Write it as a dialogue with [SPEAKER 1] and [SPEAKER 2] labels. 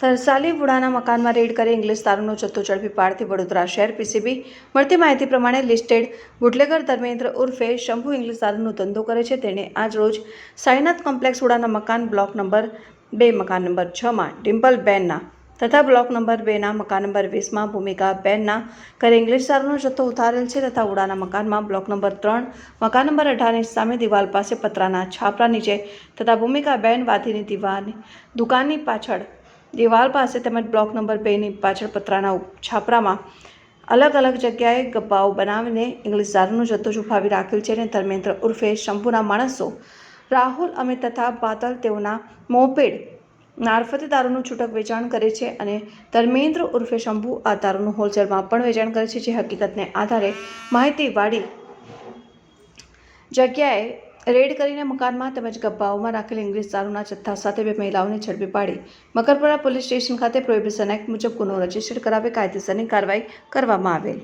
[SPEAKER 1] તરસાલી વુડાના મકાનમાં રેડ કરી ઇંગ્લિશ દારૂનો જથ્થો ઝડપી પાડતી વડોદરા શહેર પીસીબી મળતી માહિતી પ્રમાણે લિસ્ટેડ બુટલેગર ધર્મેન્દ્ર ઉર્ફે શંભુ ઇંગ્લિશ દારૂનો ધંધો કરે છે. તેણે આજ રોજ સાઈનાથ કોમ્પ્લેક્સ વુડાના મકાન બ્લોક નંબર બે, મકાન નંબર છમાં ડિમ્પલ બેનના તથા બ્લોક નંબર બેના મકાન નંબર વીસમાં ભૂમિકા બેનના ઘરે ઇંગ્લિશ દારૂનો જથ્થો ઉતારેલ છે તથા ઉડાના મકાનમાં બ્લોક નંબર ત્રણ, મકાન નંબર અઢારની સામે દિવાલ પાસે પતરાના છાપરા નીચે તથા ભૂમિકા બેન વાતીની દિવાની દુકાનની પાછળ દિવાલ પાસે તેમજ બ્લોક નંબર બેની પાછળ પતરાના છાપરામાં અલગ અલગ જગ્યાએ ગબ્બાઓ બનાવીને ઇંગ્લિશ દારૂનો જથ્થો છુપાવી રાખેલ છે અને ધર્મેન્દ્ર ઉર્ફે શંભુના માણસો રાહુલ અમિત તથા બાદલ તેઓના મોપેડ મારફતે દારૂનું છૂટક વેચાણ કરે છે અને ધર્મેન્દ્ર ઉર્ફે શંભુ આ દારૂનું હોલસેલમાં પણ વેચાણ કરે છે, જે હકીકતને આધારે માહિતીવાળી જગ્યાએ રેડ કરીને મકાનમાં તેમજ ગબ્બાઓમાં રાખેલ ઇંગ્લિશ દારૂના જથ્થા સાથે બે મહિલાઓને ઝડપી પાડી. મકરપુરા પોલીસ સ્ટેશન ખાતે પ્રોહિબિશન એક્ટ મુજબ ગુનો રજિસ્ટર કરાવી કાયદેસરની કાર્યવાહી કરવામાં આવેલ.